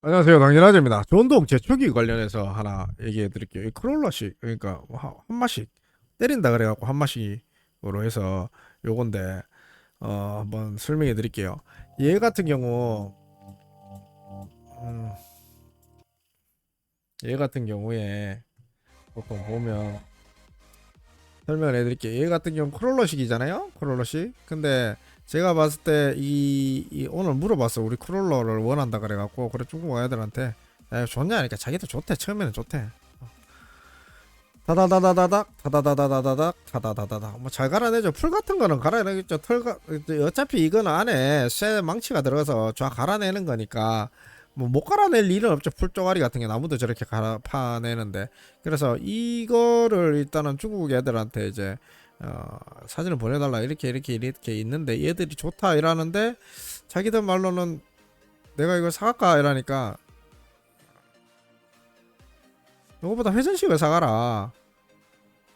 안녕하세요. 당진아재입니다. 전동 제초기 관련해서 하나 얘기해 드릴게요. 이 크롤러식 그러니까 한- 한 마씩 때린다 그래갖고 한 마씩으로 해서 요건데 어 한번 설명해 드릴게요. 얘 같은 경우 음, 얘 같은 경우에 보통 보면 설명을 해 드릴게요. 얘 같은 경우 크롤러식이잖아요. 크롤러식. 근데 제가 봤을 때이 오늘 물어봤어. 우리 크롤러를 원한다 그래갖고 그래 중국 애들한테 야, 좋냐니까 자기도 좋대. 처음에는 좋대. 다다다다다닥 다다다다다닥 다다다다닥 뭐 잘 갈아내죠. 풀 같은 거는 갈아내겠죠. 털가 어차피 이거는 안에 쇠 망치가 들어가서 쫙 갈아내는 거니까 뭐 못 갈아낼 일은 없죠. 풀 쪼가리 같은 게 나무도 저렇게 갈아 파내는데 그래서 이거를 일단은 중국 애들한테 이제 어, 사진을 보내달라. 이렇게 이렇게 이렇게 있는데 얘들이 좋다 이러는데 자기들 말로는 내가 이걸 사갈까 이러니까 이거보다 회전식을 사가라.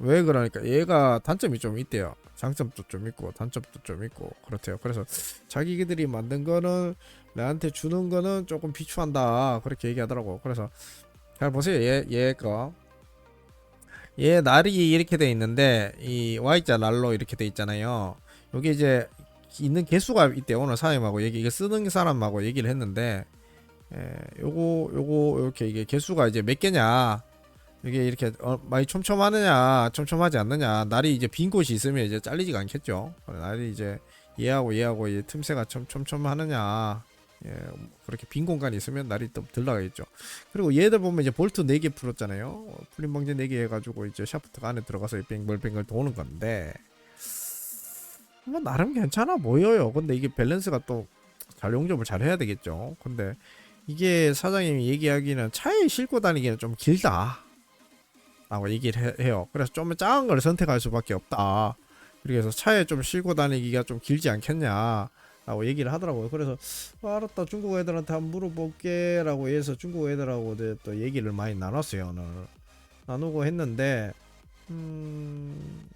왜 그러니까 얘가 단점이 좀 있대요. 장점도 좀 있고 단점도 좀 있고 그렇대요. 그래서 자기들이 만든 거는 나한테 주는 거는 조금 비추한다. 그렇게 얘기하더라고. 그래서 잘 보세요. 얘 얘거 얘 날이 이렇게 돼 있는데 이 Y자 날로 이렇게 돼 있잖아요. 여기 이제 있는 개수가 있대 오늘 사장님하고 얘기 이게 쓰는 사람하고 얘기를 했는데 에, 요거 요거 이렇게 이게 개수가 이제 몇 개냐 이게 이렇게 어, 많이 촘촘하느냐 촘촘하지 않느냐 날이 이제 빈 곳이 있으면 이제 잘리지가 않겠죠. 날이 이제 얘하고 얘하고 이 틈새가 촘, 촘촘하느냐 예, 그렇게 빈 공간이 있으면 날이 또 들나가겠죠. 그리고 얘들 보면 이제 볼트 4개 풀었잖아요. 어, 풀린 방지 4개 해가지고 이제 샤프트가 안에 들어가서 뱅글뱅글 도는 건데 뭐 나름 괜찮아 보여요. 근데 이게 밸런스가 또 잘 용접을 잘 해야 되겠죠. 근데 이게 사장님이 얘기하기는 차에 싣고 다니기는 좀 길다. 라고 얘기를 해- 해요. 그래서 좀 작은 걸 선택할 수밖에 없다. 그래서 차에 좀 싣고 다니기가 좀 길지 않겠냐. 라고 얘기를 하더라고요. 그래서 아, 알았다. 중국 애들한테 한번 물어볼게 라고 해서 중국 애들하고 이제 또 얘기를 많이 나눴어요 오늘. 나누고 했는데 음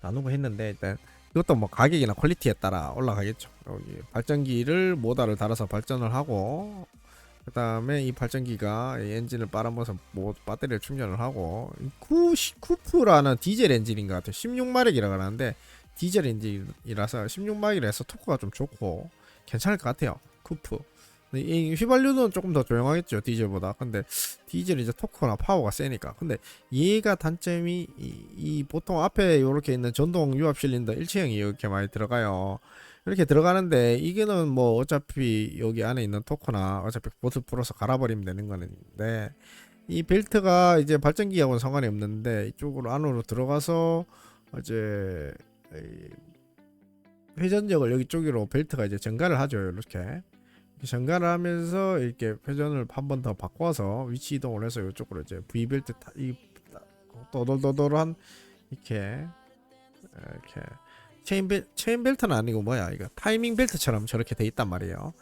나누고 했는데 일단 이것도 뭐 가격이나 퀄리티에 따라 올라가겠죠. 여기 발전기를 모다를 달아서 발전을 하고 그 다음에 이 발전기가 이 엔진을 빨아먹어서 뭐 배터리를 충전을 하고 쿠프라는 디젤 엔진인 것 같아요. 16마력이라고 하는데 디젤 엔진이라서 16마일에서 토크가 좀 좋고 괜찮을 것 같아요. 쿠프. 이 휘발유는 조금 더 조용하겠죠 디젤보다. 근데 디젤이 이제 토크나 파워가 세니까. 근데 얘가 단점이 이, 이 보통 앞에 이렇게 있는 전동 유압 실린더 일체형이 이렇게 많이 들어가요. 이렇게 들어가는데 이게는 뭐 어차피 여기 안에 있는 토크나 어차피 보트 풀어서 갈아버리면 되는 거는데 이 벨트가 이제 발전기하고는 상관이 없는데 이쪽으로 안으로 들어가서 이제 이 회전력을 여기 쪽으로 벨트가 이제 전가를 하죠 이렇게 전가를 하면서 이렇게 회전을 한 번 더 바꿔서 위치 이동을 해서 이쪽으로 이제 V 벨트 타, 이 도돌도돌한 이렇게 이렇게 체인 벨 체인 벨트는 아니고 뭐야 이거 타이밍 벨트처럼 저렇게 돼 있단 말이에요.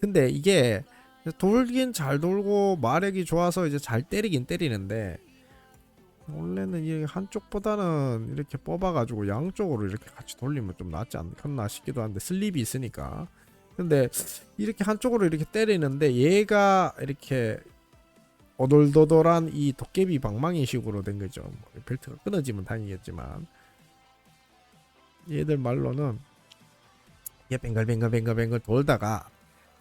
근데 이게 돌긴 잘 돌고 마력이 좋아서 이제 잘 때리긴 때리는데 원래는 이게 한쪽보다는 이렇게 뽑아가지고 양쪽으로 이렇게 같이 돌리면 좀 낫지 않겠나 싶기도 한데 슬립이 있으니까. 근데 이렇게 한쪽으로 이렇게 때리는데 얘가 이렇게 오돌도돌한 이 도깨비 방망이 식으로 된 거죠. 뭐 벨트가 끊어지면 다행이겠지만. 얘들 말로는 얘 뱅글뱅글뱅글뱅글 돌다가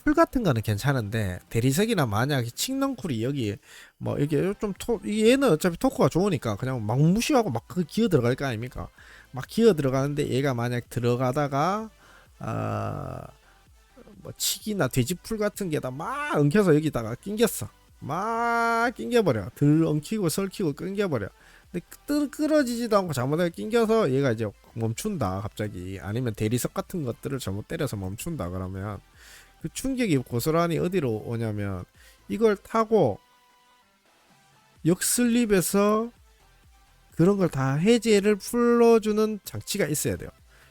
풀 같은 거는 괜찮은데 대리석이나 만약에 칡넝쿨이 여기 뭐 이게 좀 토, 이 얘는 어차피 토크가 좋으니까 그냥 막 무시하고 막 그 기어 들어갈 거 아닙니까? 막 기어 들어가는데 얘가 만약 들어가다가 아뭐 칡이나 돼지풀 같은 게다 막 엉켜서 여기다가 낑겼어. 막 낑겨버려. 들 엉키고 설키고 끊겨버려. 근데 끄, 끌어지지도 않고 잘못하게 낑겨서 얘가 이제 멈춘다 갑자기 아니면 대리석 같은 것들을 잘못 때려서 멈춘다 그러면 그 충격이 고스란히 어디로 오냐면 이걸 타고 역슬립에서 그런 걸 다 해제를 풀어주는 장치가 있어야 돼요.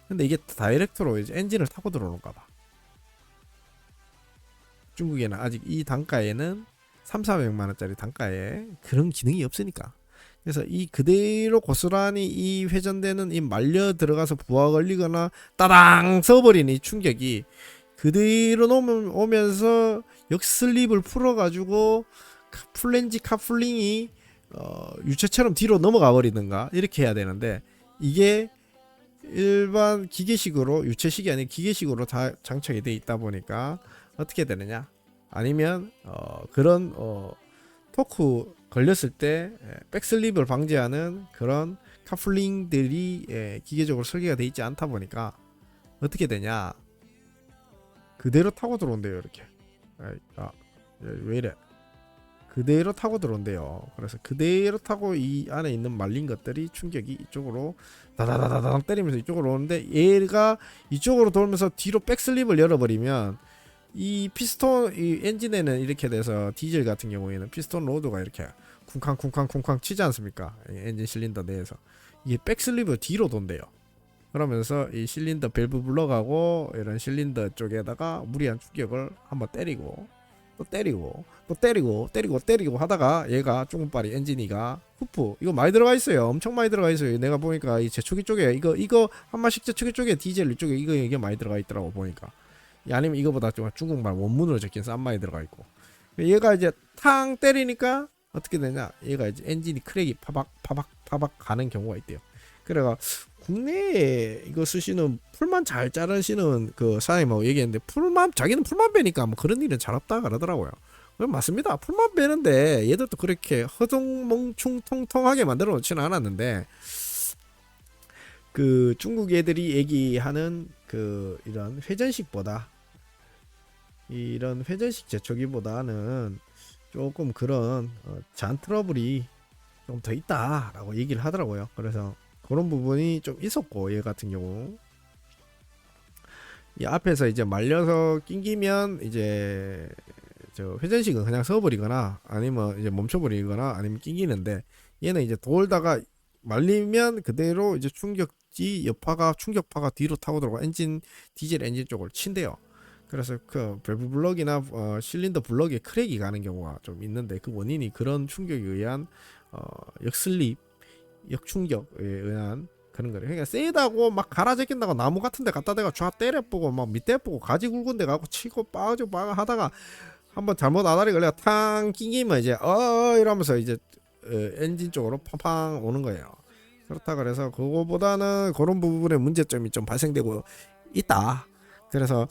근데 이게 다이렉트로 이제 엔진을 타고 들어오는가 봐. 중국에는 아직 이 단가에는 3, 400만 원짜리 단가에 그런 기능이 없으니까. 그래서 이 그대로 고스란히 이 회전되는 이 말려 들어가서 부하 걸리거나 따당 써버리는 이 충격이 그대로 놓으면 오면서 역슬립을 풀어가지고 카- 플랜지 카플링이 어, 유체처럼 뒤로 넘어가 버리든가 이렇게 해야 되는데 이게 일반 기계식으로 유체식이 아닌 기계식으로 다 장착이 돼 있다 보니까 어떻게 되느냐? 아니면 어, 그런 어, 토크 걸렸을 때 예, 백슬립을 방지하는 그런 카플링들이 예, 기계적으로 설계가 돼 있지 않다 보니까 어떻게 되냐 그대로 타고 들어온대요 이렇게. 아, 예, 왜 이래? 그대로 타고 들어온대요. 그래서 그대로 타고 이 안에 있는 말린 것들이 충격이 이쪽으로 다다다다당 때리면서 이쪽으로 오는데 얘가 이쪽으로 돌면서 뒤로 백슬립을 열어버리면 이 피스톤 이 엔진에는 이렇게 돼서 디젤 같은 경우에는 피스톤 로드가 이렇게 쿵쾅 쿵쾅 쿵쾅 치지 않습니까? 이 엔진 실린더 내에서. 이게 백슬립을 뒤로 돈대요 그러면서 이 실린더 밸브 불러가고 이런 실린더 쪽에다가 무리한 충격을 한번 때리고 또 때리고 또 때리고 때리고 때리고 하다가 얘가 조금빨리 엔진이가 후프. 이거 많이 들어가 있어요. 엄청 많이 들어가 있어요. 내가 보니까 이 제초기 쪽에 이거 이거 한 마씩 제초기 쪽에 디젤 이쪽에 이거 이게 많이 들어가 있더라고 보니까. 이 아니면 이거보다 좀 중국말 원문으로 적힌 싼 많이 들어가 있고. 얘가 이제 탕 때리니까 어떻게 되냐? 얘가 이제 엔진이 크랙이 파박 파박 파박 가는 경우가 있대요 그래가 국내에 이거 쓰시는 풀만 잘 자르시는 그 사장님하고 얘기했는데 풀만 자기는 풀만 베니까 뭐 그런 일은 잘 없다 그러더라고요. 맞습니다. 풀만 베는데 얘들도 그렇게 허둥멍충통통하게 만들어 놓지는 않았는데 그 중국 애들이 얘기하는 그 이런 회전식보다 이런 회전식 제초기보다는 조금 그런 어, 잔 트러블이 좀 더 있다라고 얘기를 하더라고요. 그래서 그런 부분이 좀 있었고 얘 같은 경우 이 앞에서 이제 말려서 낑기면 이제 저 회전식은 그냥 서버리거나 아니면 이제 멈춰버리거나 아니면 낑기는데 얘는 이제 돌다가 말리면 그대로 이제 충격지 여파가 충격파가 뒤로 타고 들어가 엔진 디젤 엔진 쪽을 친대요. 그래서 그 밸브 블럭이나 어, 실린더 블럭에 크랙이 가는 경우가 좀 있는데 그 원인이 그런 충격에 의한 어, 역슬립 역충격에 의한 그런 거래. 그러니까 세다고 막 갈아 제낀다고 나무 같은 데 갖다 대가 좌 때려보고 막 밑에 보고 가지 굵은 데 가고 치고 빠져 빠가 하다가 한번 잘못 아다리 걸려 탕 낑기면 이제 어 이러면서 이제 어, 엔진 쪽으로 팡팡 오는 거예요. 그렇다 그래서 그거보다는 그런 부분에 문제점이 좀 발생되고 있다. 그래서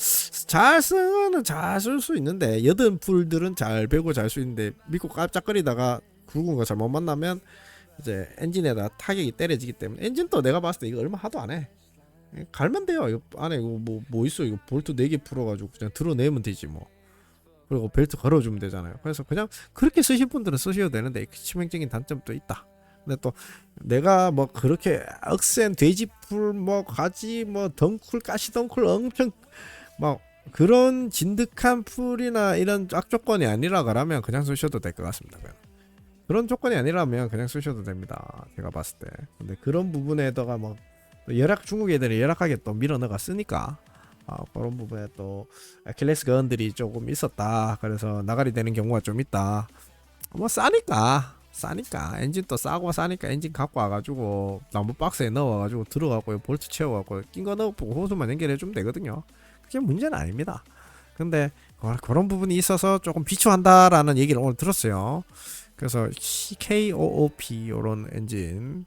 잘 쓰는 잘 쓸 수 있는데 여든 풀들은 잘 배고 잘 수 있는데 믿고 깜짝거리다가 굵은 거 잘못 만나면 이제 엔진에다 타격이 때려지기 때문에 엔진도 내가 봤을 때 이거 얼마 하도 안 해. 갈면 돼요. 이거 안에 이거 뭐, 뭐 있어? 이거 볼트 4개 풀어가지고 그냥 드러내면 되지 뭐. 그리고 벨트 걸어주면 되잖아요. 그래서 그냥 그렇게 쓰실 분들은 쓰셔도 되는데 치명적인 단점도 있다. 근데 또 내가 뭐 그렇게 억센 돼지풀 뭐 가지 뭐 덩쿨 가시 덩쿨 엄청 막 그런 진득한 풀이나 이런 악조건이 아니라 그러면 그냥 쓰셔도 될 것 같습니다. 그냥. 그런 조건이 아니라면 그냥 쓰셔도 됩니다. 제가 봤을 때. 근데 그런 부분에다가 뭐 열악 중국 애들이 열악하게 또 밀어 넣어 쓰니까 아, 그런 부분에 또 아킬레스 건들이 조금 있었다. 그래서 나가리 되는 경우가 좀 있다. 뭐 싸니까 싸니까 엔진 또 싸고 싸니까 엔진 갖고 와가지고 나무 박스에 넣어가지고 들어가고 볼트 채워갖고 낀 거 넣어보고 호수만 연결해 주면 되거든요. 그게 문제는 아닙니다. 근데 그런 부분이 있어서 조금 비추한다라는 얘기를 오늘 들었어요. 그래서 KOOP 이런 엔진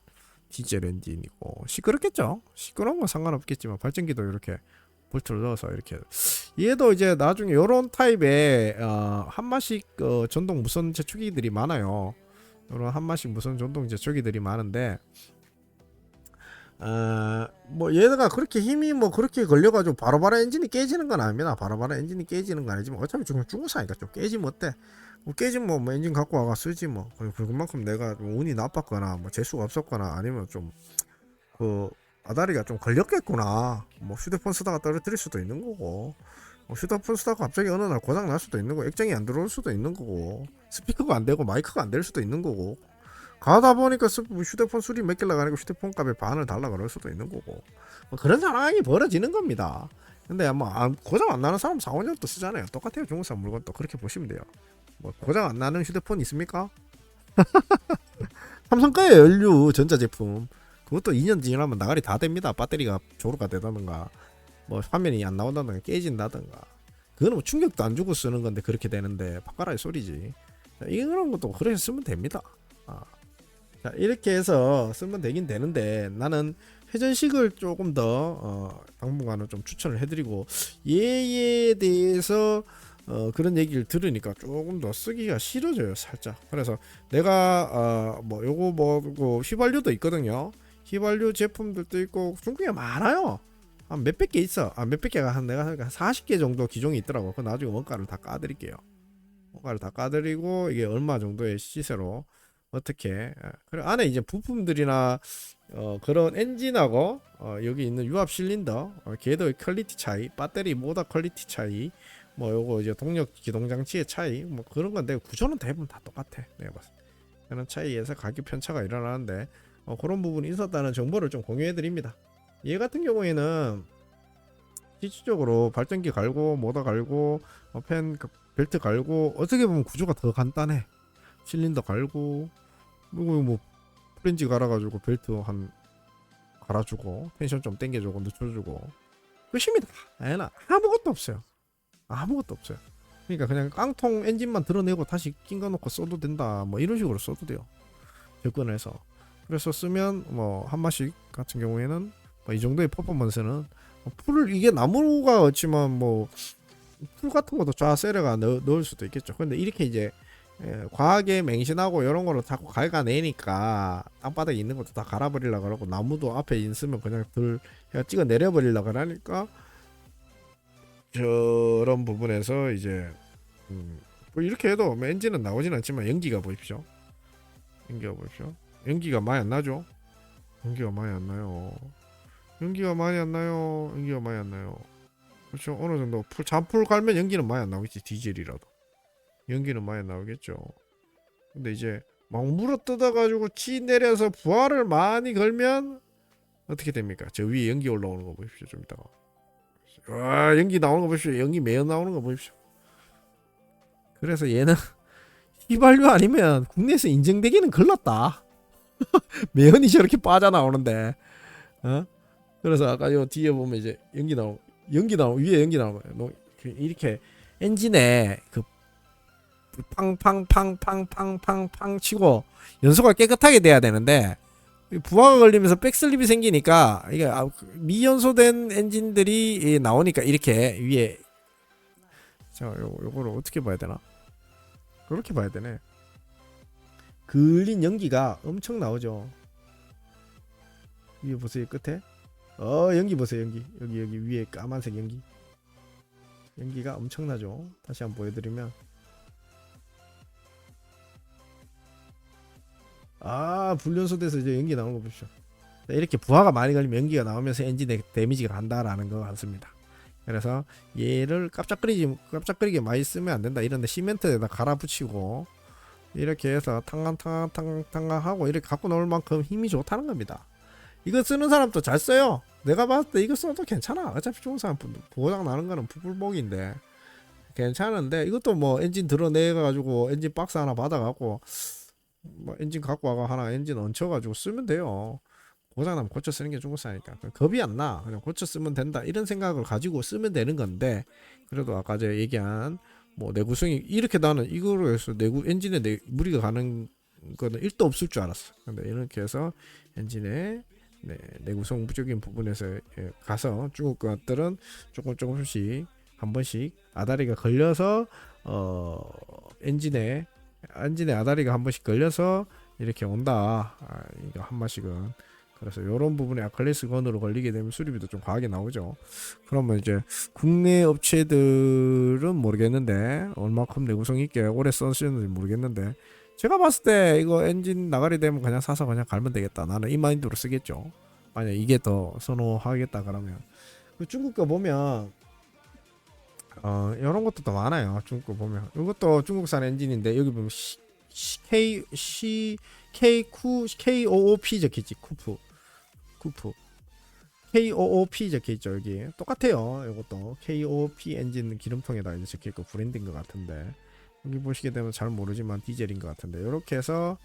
디젤 엔진이고 시끄럽겠죠. 시끄러운 건 상관없겠지만 발전기도 이렇게 볼트를 넣어서 이렇게 얘도 이제 나중에 이런 타입의 어, 한마식 어, 전동 무선 제초기들이 많아요. 이런 한마식 무선 전동 제초기들이 많은데 어, 뭐 얘가 그렇게 힘이 뭐 그렇게 걸려가지고 바로바로 엔진이 깨지는 건 아닙니다. 바로바로 엔진이 깨지는 건 아니지만 어차피 중국 중국사니까 좀 깨지면 어때? 뭐 깨지면 뭐, 뭐 엔진 갖고 와가 쓰지 뭐. 그만큼 내가 좀 운이 나빴거나 뭐 재수가 없었거나 아니면 좀그 아다리가 좀 걸렸겠구나. 뭐 휴대폰 쓰다가 떨어뜨릴 수도 있는 거고. 뭐 휴대폰 쓰다가 갑자기 어느 날 고장 날 수도 있는 거고 액정이 안 들어올 수도 있는 거고 스피커가 안 되고 마이크가 안 될 수도 있는 거고 가다 보니까 휴대폰 수리 몇 개를 가니까 휴대폰 값에 반을 달라 그럴 수도 있는 거고 뭐 그런 상황이 벌어지는 겁니다. 근데 뭐 안- 고장 안 나는 사람 4, 5년 또 쓰잖아요. 똑같아요. 중국산 물건 또 그렇게 보시면 돼요. 뭐 고장 안 나는 휴대폰 있습니까? 삼성 거예요 연료 전자 제품. 그것도 2년 지나면 나가리 다 됩니다. 배터리가 조로가 되다든가 뭐 화면이 안 나온다든가 깨진다든가 그거는 뭐 충격도 안 주고 쓰는 건데 그렇게 되는데 바꿔라 이 소리지. 자, 이런 것도 그렇게 쓰면 됩니다. 아. 자 이렇게 해서 쓰면 되긴 되는데 나는 회전식을 조금 더 어, 당분간은 좀 추천을 해드리고 얘에 대해서 어, 그런 얘기를 들으니까 조금 더 쓰기가 싫어져요 살짝. 그래서 내가 어, 뭐 요거 뭐고 휘발유도 있거든요. 휘발유 제품들도 있고 중국에 많아요. 한 몇백 개 있어. 아 몇백 개가 한 내가 한 40개 정도 기종이 있더라고. 그 나중에 원가를 다 까드릴게요. 원가를 다 까드리고 이게 얼마 정도의 시세로 어떻게? 아, 그래 안에 이제 부품들이나 어, 그런 엔진하고 어, 여기 있는 유압 실린더 어, 걔도의 퀄리티 차이 배터리 모터 퀄리티 차이 뭐 요거 이제 동력 기동 장치의 차이 뭐 그런 건데 구조는 대부분 다 똑같아 내가 봤을 때. 그런 차이에서 가격 편차가 일어나는데 어, 그런 부분이 있었다는 정보를 좀 공유해 드립니다. 얘 같은 경우에는 실질적으로 발전기 갈고 모터 갈고 어, 팬그 벨트 갈고 어떻게 보면 구조가 더 간단해. 실린더 갈고 그리고 뭐 프렌지 갈아가지고 벨트 한 갈아주고 텐션 좀 땡겨주고 늦춰주고. 끝입니다 애나 아무것도 없어요. 아무것도 없어요. 그러니까 그냥 깡통 엔진만 드러내고 다시 낀거 놓고 써도 된다 뭐 이런 식으로 써도 돼요. 접근해서. 그래서 쓰면 뭐 한 마씩 같은 경우에는 뭐 이 정도의 퍼포먼스는 뭐 풀을 이게 나무가 없지만 뭐 풀 같은 것도 좌세레가 넣, 넣을 수도 있겠죠. 근데 이렇게 이제 예, 과하게 맹신하고 이런 거를 자꾸 갉아내니까 땅바닥에 있는 것도 다 갈아버리려 그러고 나무도 앞에 있으면 그냥 들 찍어 내려버리려 그러니까 저런 부분에서 이제 음, 뭐 이렇게 해도 뭐 엔진은 나오진 않지만 연기가 보십시오. 연기가 보십시오. 연기가 많이 안 나죠? 연기가 많이 안 나요. 연기가 많이 안 나요. 연기가 많이 안 나요. 그렇죠? 어느 정도 풀 잔풀 갈면 연기는 많이 안 나오겠지 디젤이라도 연기는 많이 나오겠죠. 근데 이제 막 물어 뜯어 가지고 치 내려서 부하를 많이 걸면 어떻게 됩니까? 저 위에 연기 올라오는 거 보십시오. 좀 이따가. 와 연기 나오는 거 보십시오. 연기 매연 나오는 거 보십시오. 그래서 얘는 휘발유 아니면 국내에서 인정되기는 걸렀다. 매연이 저렇게 빠져나오는데. 어? 그래서 아까 요 뒤에 보면 이제 연기 나오 연기 나오 위에 연기 거예요. 뭐 이렇게 엔진에 그 팡팡팡팡팡팡팡 치고 연소가 깨끗하게 돼야 되는데 이 부하가 걸리면서 백슬립이 생기니까 이게 아, 그 미연소된 엔진들이 이 나오니까 이렇게 위에 자 요, 요거를 어떻게 봐야 되나? 그렇게 봐야 되네. 그을린 연기가 엄청 나오죠. 위에 보세요 끝에. 어 연기 보세요 연기. 여기 여기 위에 까만색 연기. 연기가 엄청나죠. 다시 한번 보여드리면 아 불연소돼서 이제 연기 나오는 거 보십시오. 네, 이렇게 부하가 많이 걸리면 연기가 나오면서 엔진에 데미지가 간다라는 것 같습니다. 그래서 얘를 깜짝거리지 깜짝거리게 많이 쓰면 안 된다. 이런데 시멘트에다 갈아붙이고 이렇게 해서 탕강탕강탕강탕강 하고 이렇게 갖고 나올 만큼 힘이 좋다는 겁니다. 이거 쓰는 사람도 잘 써요. 내가 봤을 때 이거 써도 괜찮아. 어차피 좋은 사람 보장 나는 거는 부불복인데 괜찮은데 이것도 뭐 엔진 드러내 가지고 엔진 박스 하나 받아갖고 뭐 엔진 갖고 와가 하나 엔진 얹혀가지고 쓰면 돼요. 고장나면 고쳐 쓰는 게 중국 사니까 겁이 안 나. 그냥 고쳐 쓰면 된다 이런 생각을 가지고 쓰면 되는 건데 그래도 아까 제가 얘기한 뭐 내구성이 이렇게 나는 이거로 해서 내구 엔진에 내, 무리가 가는 거는 1도 없을 줄 알았어. 근데 이렇게 해서 엔진에 네, 내구성 부적인 부분에서 예, 가서 중국 것들은 조금 조금씩 한 번씩 아다리가 걸려서 어 엔진에 엔진에 아다리가 한 번씩 걸려서 이렇게 온다. 아, 이거 한 마씩은. 그래서 이런 부분에 아클레스 건으로 걸리게 되면 수리비도 좀 과하게 나오죠. 그러면 이제 국내 업체들은 모르겠는데 얼마큼 내구성 있게 오래 써쓰는지 모르겠는데 제가 봤을 때 이거 엔진 나가리 되면 그냥 사서 그냥 갈면 되겠다. 나는 이 마인드로 쓰겠죠. 만약 이게 더 선호하겠다 그러면 그 중국 거 보면 어 이런 것도 더 많아요. 중국 거 보면. 이것도 중국산 엔진인데 여기 보면 C, C, K C K Q K O O P 적혀 있지 쿠프. 쿠프. K O O P 적혀 있죠 여기. 똑같아요. 이것도. K O P 엔진 기름통에다 이제 적혀 있고 브랜드인 것 같은데. 여기 보시게 되면 잘 모르지만 디젤인 것 같은데. 이렇게 해서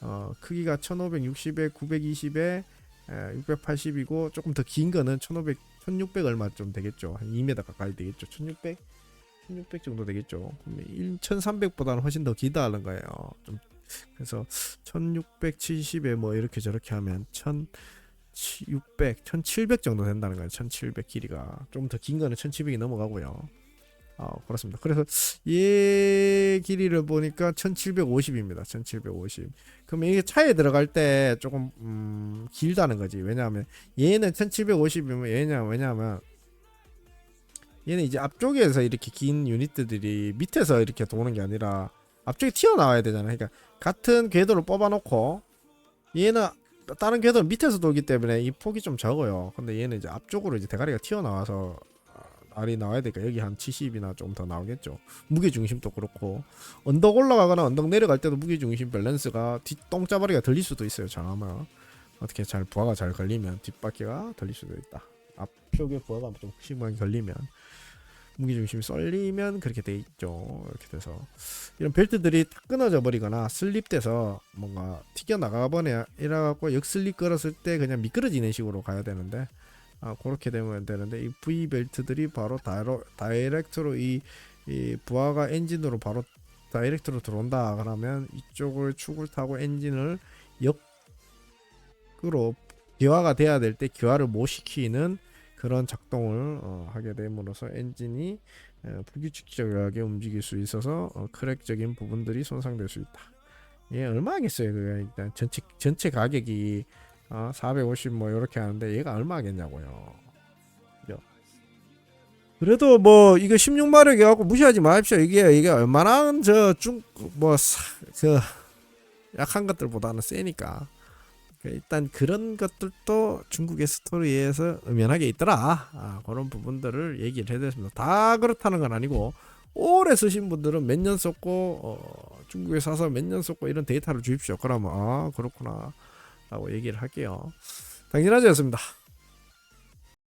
어, 크기가 1560에 920에 680이고 조금 더 긴 거는 1500 1600 얼마 좀 되겠죠. 한 2m 가까이 되겠죠. 1600 1600 정도 되겠죠. 그러면 1300보다는 훨씬 더 기다는 거예요. 좀 그래서 1670에 뭐 이렇게 저렇게 하면 1600, 1700 정도 된다는 거예요. 1700 길이가 좀 더 긴 거는 1700이 넘어가고요. 어, 그렇습니다. 그래서 얘 길이를 보니까 1750입니다. 1750. 그러면 이게 차에 들어갈 때 조금 음, 길다는 거지. 왜냐하면 얘는 1750이면 얘냐 왜냐하면 얘는 이제 앞쪽에서 이렇게 긴 유닛들이 밑에서 이렇게 도는 게 아니라 앞쪽에 튀어나와야 되잖아요. 그러니까 같은 궤도를 뽑아놓고 얘는 다른 궤도는 밑에서 돌기 때문에 이 폭이 좀 적어요. 근데 얘는 이제 앞쪽으로 이제 대가리가 튀어나와서 알이 나와야 되니까 여기 한 70이나 좀 더 나오겠죠. 무게 중심도 그렇고 언덕 올라가거나 언덕 내려갈 때도 무게 중심 밸런스가 뒷똥자바리가 들릴 수도 있어요. 장하면 어떻게 잘 부하가 잘 걸리면 뒷바퀴가 들릴 수도 있다. 앞쪽에 부하가 좀 심하게 걸리면 무게 중심이 쏠리면 그렇게 돼 있죠. 이렇게 돼서 이런 벨트들이 탁 끊어져 버리거나 슬립돼서 뭔가 튀겨 나가 버려 이래갖고 역슬립 걸었을 때 그냥 미끄러지는 식으로 가야 되는데 아 그렇게 되면 되는데 이 V 벨트들이 바로 다이로, 다이렉트로 이, 이 부하가 엔진으로 바로 다이렉트로 들어온다 그러면 이쪽을 축을 타고 엔진을 역으로 기화가 돼야 될 때 기화를 못 시키는 그런 작동을 어, 하게 됨으로써 엔진이 어, 불규칙적하게 움직일 수 있어서 어, 크랙적인 부분들이 손상될 수 있다. 예, 얼마 하겠어요? 그 일단 전체 전체 가격이 어, 450뭐 이렇게 하는데 얘가 얼마 하겠냐고요. 그래도 뭐 이거 16마력 해갖고 무시하지 마십시오. 이게 이게 얼마나 저 중 뭐그 약한 것들보다는 세니까. 그 일단 그런 것들도 중국의 스토리에서 음연하게 있더라. 아, 그런 부분들을 얘기를 해드렸습니다. 다 그렇다는 건 아니고 오래 쓰신 분들은 몇 년 썼고 어, 중국에 사서 몇 년 썼고 이런 데이터를 주십시오. 그러면 아 그렇구나 라고 얘기를 할게요. 당신아저였습니다.